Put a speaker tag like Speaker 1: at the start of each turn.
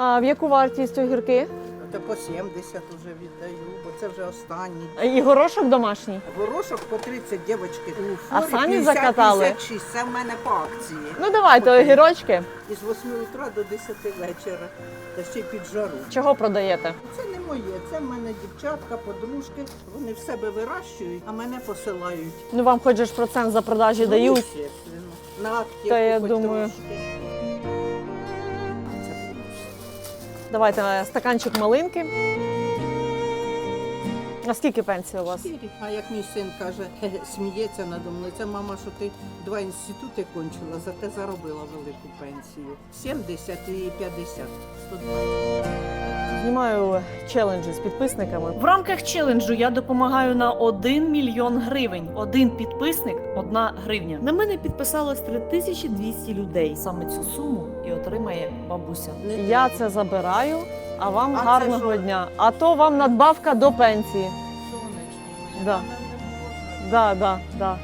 Speaker 1: А в яку вартість огірки?
Speaker 2: Та по 70 вже віддаю, бо це вже останній.
Speaker 1: І горошок домашній.
Speaker 2: Горошок по 30 дівчатки. У
Speaker 1: А
Speaker 2: форі
Speaker 1: самі
Speaker 2: 50,
Speaker 1: закатали?
Speaker 2: 56, це в мене по акції.
Speaker 1: Ну давайте огірочки.
Speaker 2: Із 8 утра до 10 вечора. Та ще й під жару.
Speaker 1: Чого продаєте?
Speaker 2: Це не моє, це в мене дівчатка, подружки. Вони в себе вирощують, а мене посилають.
Speaker 1: Ну вам хоч же ж процент за продажі дають.
Speaker 2: Ну, естественно. На аптеку
Speaker 1: Та я
Speaker 2: хоч
Speaker 1: думаю.
Speaker 2: трошки.
Speaker 1: Давайте е, стаканчик малинки. А скільки пенсія у вас?
Speaker 2: А як мій син каже, сміється надо мною. Це мама, що ти два інститути кончила, зате заробила велику пенсію. 70 і 50. 120.
Speaker 1: Знімаю челенджі з підписниками.
Speaker 3: В рамках челенджу я допомагаю на 1 мільйон гривень. Один підписник одна гривня. На мене підписалось 3200 людей. Саме цю суму і отримає бабуся.
Speaker 1: Я це забираю, а вам
Speaker 2: А це
Speaker 1: гарного
Speaker 2: що?
Speaker 1: дня. А то вам надбавка до пенсії.
Speaker 2: Сонечко
Speaker 1: Да.
Speaker 2: не може.
Speaker 1: Да, да, да.